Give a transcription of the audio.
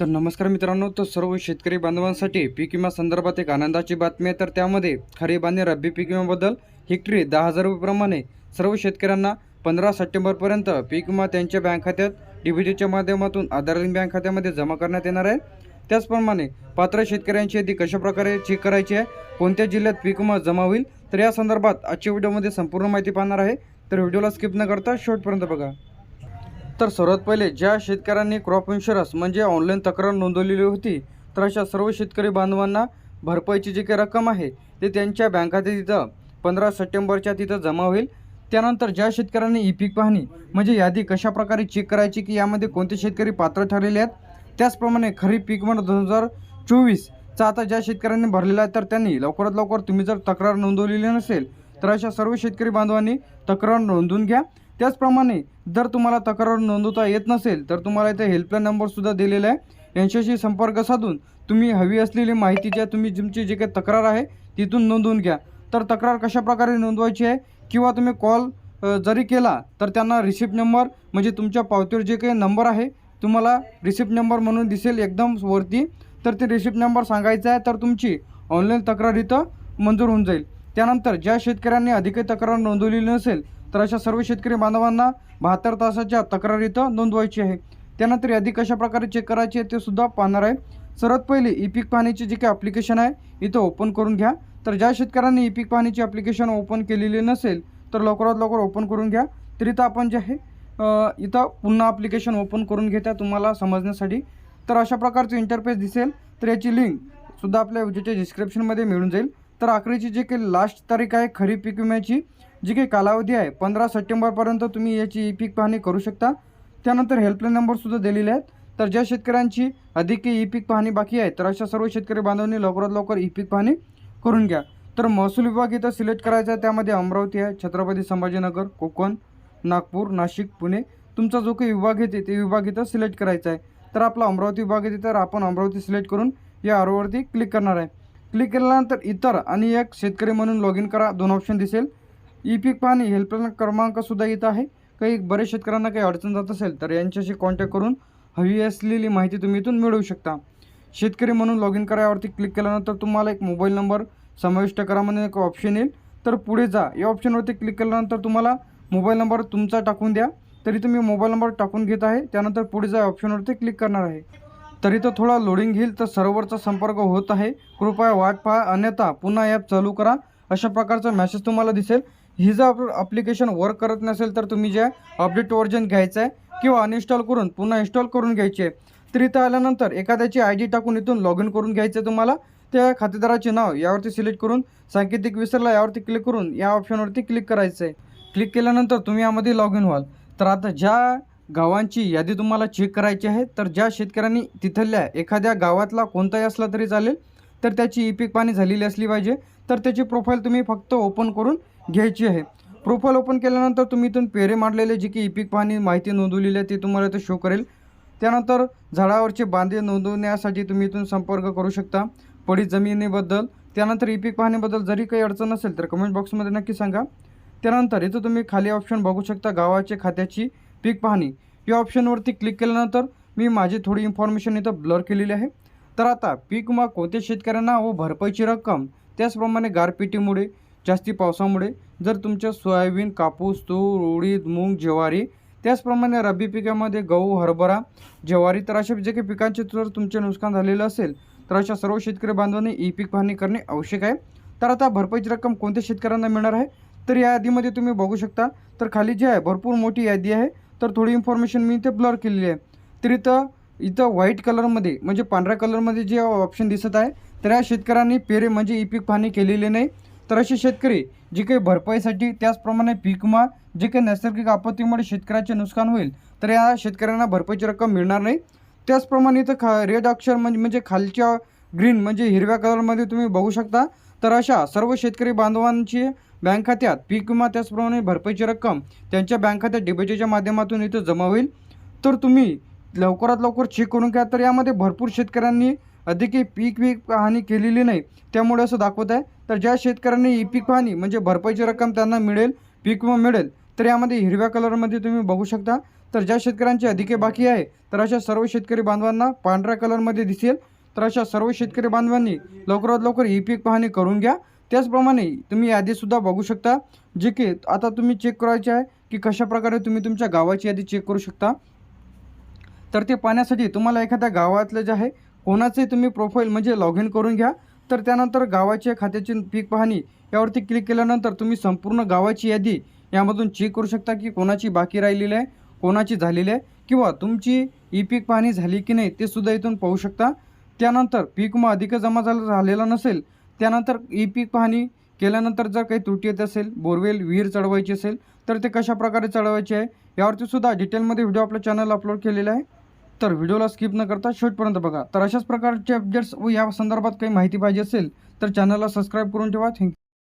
तर नमस्कार मित्रांनो तर सर्व शेतकरी बांधवांसाठी पीक विमा संदर्भात एक आनंदाची बातमी आहे. तर त्यामध्ये खरीप आणि रब्बी पीक विम्याबद्दल हेक्टरी दहा हजार रुपयेप्रमाणे सर्व शेतकऱ्यांना पंधरा सप्टेंबरपर्यंत पीक विमा त्यांच्या बँक खात्यात डी बी माध्यमातून आधार लिंक बँक खात्यामध्ये जमा करण्यात येणार आहे. त्याचप्रमाणे पात्र शेतकऱ्यांची यादी कशाप्रकारे चेक करायची आहे कोणत्या जिल्ह्यात पीक विमा जमा होईल तर या संदर्भात आजच्या व्हिडिओमध्ये संपूर्ण माहिती पाहणार आहे. तर व्हिडिओला स्किप न करता शेवटपर्यंत बघा. तर सर्वात पहिले ज्या शेतकऱ्यांनी क्रॉप इन्शुरन्स म्हणजे ऑनलाईन तक्रार नोंदवलेली होती तर अशा सर्व शेतकरी बांधवांना भरपाईची जी काही रक्कम आहे ते त्यांच्या बँक खात्यात तिथं पंधरा सप्टेंबरच्या तिथं जमा होईल. त्यानंतर ज्या शेतकऱ्यांनी ई पीक पाहणी म्हणजे यादी कशाप्रकारे चेक करायची की यामध्ये कोणते शेतकरी पात्र ठरलेले आहेत त्याचप्रमाणे खरीप पीक म्हणून दोन हजार चोवीसचा आता ज्या शेतकऱ्यांनी भरलेला आहे तर त्यांनी लवकरात लवकर तुम्ही जर तक्रार नोंदवलेली नसेल तर अशा सर्व शेतकरी बांधवांनी तक्रार नोंदवून घ्या. त्याचप्रमाणे जर तुम्हाला तक्रार नोंदवता येत नसेल तर तुम्हाला इथे हेल्पलाईन नंबरसुद्धा दिलेला आहे. यांच्याशी संपर्क साधून तुम्ही हवी असलेली माहिती ज्या तुम्ही तुमची जे काही तक्रार आहे तिथून नोंदवून घ्या. तर तक्रार कशाप्रकारे नोंदवायची आहे? किंवा तुम्ही कॉल जरी केला तर त्यांना रिसिप्ट नंबर म्हणजे तुमच्या पावतीवर जे काही नंबर आहे तुम्हाला रिसिप्ट नंबर म्हणून दिसेल एकदम वरती. तर ते रिसिप्ट नंबर सांगायचा आहे तर तुमची ऑनलाईन तक्रार इथं मंजूर होऊन जाईल. त्यानंतर ज्या शेतकऱ्यांनी अधिक तक्रार नोंदवलेली नसेल तर अशा सर्व शेतकरी बांधवांना बहात्तर तासाच्या तक्रार इथं नोंदवायची आहे. त्यानंतर यादी कशा प्रकारे चेक करायची आहे ते सुद्धा पाहणार आहे. सर्वात पहिले ई पीक पाहण्याची जी काही ॲप्लिकेशन आहे इथं ओपन करून घ्या. तर ज्या शेतकऱ्यांनी ई पीक पाहणीची ॲप्लिकेशन ओपन केलेली नसेल तर लवकरात लवकर ओपन करून घ्या. तर इथं आपण जे आहे इथं पुन्हा ॲप्लिकेशन ओपन करून घेत्या तुम्हाला समजण्यासाठी. तर अशा प्रकारचं इंटरफेस दिसेल तर याची लिंक सुद्धा आपल्या व्हिडिओच्या डिस्क्रिप्शनमध्ये मिळून जाईल. तर आखरीची जी काही लास्ट तारीख आहे खरीप पीक विम्याची जी काही कालावधी आहे पंधरा सप्टेंबरपर्यंत तुम्ही याची ई पीक पाहणी करू शकता. त्यानंतर हेल्पलाईन नंबरसुद्धा दिलेले आहेत. तर ज्या शेतकऱ्यांची अधिक ई पीक पाहणी बाकी आहे तर अशा सर्व शेतकरी बांधवांनी लवकरात लवकर ई पीक पाहणी करून घ्या. तर महसूल विभाग इथं सिलेक्ट करायचा आहे त्यामध्ये अमरावती आहे छत्रपती संभाजीनगर कोकण नागपूर नाशिक पुणे. तुमचा जो काही विभाग येते ते विभाग इथं सिलेक्ट करायचा आहे. तर आपला अमरावती विभाग येते तर आपण अमरावती सिलेक्ट करून या आरोवरती क्लिक करणार आहे. क्लिक केल्यानंतर इतर आणि एक शेतकरी म्हणून लॉग इन करा. दोन ऑप्शन दिसेल. ई पीक पाहणी हेल्पलाईन क्रमांकसुद्धा इथं आहे. काही बरेच शेतकऱ्यांना काही अडचण जात असेल तर यांच्याशी कॉन्टॅक्ट करून हवी असलेली माहिती तुम्ही इथून मिळवू शकता. शेतकरी म्हणून लॉग इन करा यावरती क्लिक केल्यानंतर तुम्हाला एक मोबाईल नंबर समाविष्ट करा म्हणून एक ऑप्शन येईल. तर पुढे जा. या ऑप्शनवरती क्लिक केल्यानंतर तुम्हाला मोबाईल नंबर तुमचा टाकून द्या. तरी तुम्ही मोबाईल नंबर टाकून घेत आहे. त्यानंतर पुढे जा. ऑप्शनवरती क्लिक करणार आहे. तरी तो थोडा लोडिंग घेईल तर सर्व्हरचा संपर्क होत आहे. कृपया वाट पहा अन्यथा पुन्हा ॲप चालू करा. अशा प्रकारचा मॅसेज तुम्हाला दिसेल. ही जर ॲप्लिकेशन वर्क करत नसेल तर तुम्ही जे अपडेट वर्जन घ्यायचं आहे किंवा अनइन्स्टॉल करून पुन्हा इन्स्टॉल करून घ्यायची आहे. तर इथं आल्यानंतर एखाद्याची आय डी टाकून इथून लॉग इन करून घ्यायचं तुम्हाला. त्या खातेदाराचे नाव यावरती सिलेक्ट करून सांकेतिक विसरला यावरती क्लिक करून या ऑप्शनवरती क्लिक करायचं आहे. क्लिक केल्यानंतर तुम्ही यामध्ये लॉग इन व्हाल. तर आता ज्या गावांची यादी तुम्हाला चेक करायची आहे. तर ज्या शेतकऱ्यांनी तिथल्या एखाद्या गावातला कोणताही असला तरी चालेल तर त्याची ई पीक पाणी झालेली असली पाहिजे. तर त्याची प्रोफाईल तुम्ही फक्त ओपन करून घ्यायची आहे. प्रोफाईल ओपन केल्यानंतर तुम्ही इथून पेरे मांडलेले जी की ई पीक पाणी माहिती नोंदवलेली आहे ती तुम्हाला इथं शो करेल. त्यानंतर झाडावरचे बांधे नोंदवण्यासाठी तुम्ही इथून संपर्क करू शकता. पडीत जमिनीबद्दल त्यानंतर ई पीक पाहणीबद्दल जरी काही अडचण असेल तर कमेंट बॉक्समध्ये नक्की सांगा. त्यानंतर इथं तुम्ही खाली ऑप्शन बघू शकता गावाचे खात्याची पीक पाहणी या ऑप्शनवरती क्लिक केल्यानंतर मी माझी थोडी इन्फॉर्मेशन इथं ब्लर केलेली आहे. तर आता पीक विमा कोणत्या शेतकऱ्यांना व भरपाईची रक्कम त्याचप्रमाणे गारपिटीमुळे जास्ती पावसामुळे जर तुमच्या सोयाबीन कापूस तूर उडीद मूग ज्वारी त्याचप्रमाणे रब्बी पिकामध्ये गहू हरभरा ज्वारी तर अशा जे काही पिकांचे जर तुमचे नुकसान झालेलं असेल तर अशा सर्व शेतकरी बांधवांनी ई पीक पाहणी करणे आवश्यक आहे. तर आता भरपाईची रक्कम कोणत्या शेतकऱ्यांना मिळणार आहे? तर या यादीमध्ये तुम्ही बघू शकता. तर खाली जी आहे भरपूर मोठी यादी आहे. तर थोडी इन्फॉर्मेशन मी इथे ब्लर केलेली आहे. तर इथं इथं व्हाईट कलरमध्ये म्हणजे पांढऱ्या कलरमध्ये जे ऑप्शन दिसत आहे तर या शेतकऱ्यांनी पेरे म्हणजे ई पीक पाहणी केलेली नाही. तर असे शेतकरी जे काही भरपाईसाठी त्याचप्रमाणे पीक विमा जे काही नैसर्गिक आपत्तीमुळे शेतकऱ्याचे नुकसान होईल तर या शेतकऱ्यांना भरपाईची रक्कम मिळणार नाही. त्याचप्रमाणे इथं खा रेड अक्षर म्हणजे म्हणजे खालच्या ग्रीन म्हणजे हिरव्या कलरमध्ये तुम्ही बघू शकता. तर अशा सर्व शेतकरी बांधवांची बँक खात्यात पीक विमा त्याचप्रमाणे भरपाईची रक्कम त्यांच्या बँक खात्यात डिपॉझिटच्या माध्यमातून इथं जमा होईल. तर तुम्ही लवकरात लवकर चेक करून घ्या. तर यामध्ये भरपूर शेतकऱ्यांनी अधिकही पीक वीक हानी केलेली नाही. त्यामुळे असं दाखवत आहे. तर ज्या शेतकऱ्यांनी ई पीक हानी म्हणजे भरपाईची रक्कम त्यांना मिळेल पीक विमा मिळेल तर यामध्ये हिरव्या कलरमध्ये तुम्ही बघू शकता. तर ज्या शेतकऱ्यांचे अधिके बाकी आहे तर अशा सर्व शेतकरी बांधवांना पांढऱ्या कलरमध्ये दिसेल. तर अशा सर्व शेतकरी बांधवांनी लवकरात लवकर ही पीक पाहणी करून घ्या. त्याचप्रमाणे तुम्ही यादीसुद्धा बघू शकता जे की आता तुम्ही चेक करायचे आहे की कशा प्रकारे तुम्ही तुमच्या गावाची यादी चेक करू शकता. तर ते पाहण्यासाठी तुम्हाला एखाद्या गावातलं जे आहे कोणाचे तुम्ही प्रोफाईल म्हणजे लॉग इन करून घ्या. तर त्यानंतर गावाच्या खात्याची पीक पाहणी यावरती क्लिक केल्यानंतर तुम्ही संपूर्ण गावाची यादी यामधून चेक करू शकता की कोणाची बाकी राहिलेली आहे कोणाची झालेली आहे किंवा तुमची ई पीक पाहणी झाली की नाही ते सुद्धा इथून पाहू शकता. त्यानंतर पीक मग अधिक जमा झाला झालेला नसेल त्यानंतर ई पीक पाहणी केल्यानंतर जर काही त्रुटी येत असेल बोरवेल विहीर चढवायची असेल तर ते कशा प्रकारे चढवायचे आहे यावरती सुद्धा डिटेलमध्ये व्हिडिओ आपल्या चॅनल अपलोड केलेला आहे. तर व्हिडिओला स्किप न करता शेवटपर्यंत बघा. तर अशाच प्रकारचे अपडेट्स व या संदर्भात काही माहिती पाहिजे असेल तर चॅनलला सबस्क्राईब करून ठेवा. थँक्यू